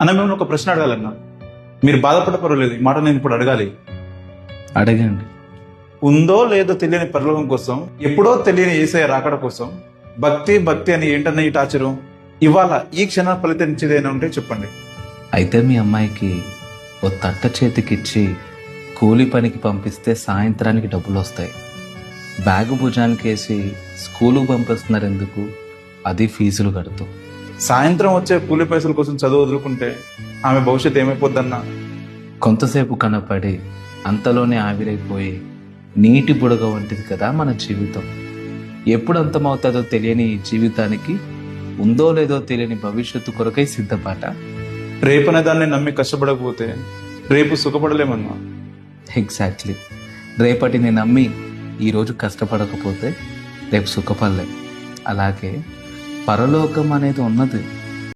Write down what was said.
అన్న మేము ఒక ప్రశ్న అడగాలన్నా. మీరు బాధపడ పర్వాలేదు ఈ మాట నేను ఇప్పుడు అడగాలి. అడగండి. ఉందో లేదో తెలియని పరలోకం కోసం ఎప్పుడో తెలియని ఏసఐ రాకడ కోసం భక్తి భక్తి అని ఏంటన్న ఈ టాచరు ఇవాళ ఈ క్షణ ఫలితం ఇచ్చేదైనా ఉంటే చెప్పండి. అయితే మీ అమ్మాయికి ఓ తట్ట చేతికిచ్చి కూలి పనికి పంపిస్తే సాయంత్రానికి డబ్బులు వస్తాయి బ్యాగు భుజానికి వేసి స్కూలుకు పంపిస్తున్నారు ఎందుకు అది ఫీజులు కడుతూ. సాయంత్రం వచ్చే కూలి పైసల కోసం చదువు వదులుకుంటే ఆమె భవిష్యత్తు ఏమైపోద్దన్నా? కొంతసేపు కనపడి అంతలోనే ఆవిరైపోయి నీటి బుడగ వంటిది కదా మన జీవితం. ఎప్పుడు అంతమవుతుందో తెలియని ఈ జీవితానికి ఉందో లేదో తెలియని భవిష్యత్తు కొరకై సిద్ధపాట? రేపనే దాన్ని నమ్మి కష్టపడకపోతే రేపు సుఖపడలేమన్నా ఎగ్జాక్ట్లీ రేపటిని నమ్మి ఈరోజు కష్టపడకపోతే రేపు సుఖపడలేం. అలాగే పరలోకం అనేది ఉన్నది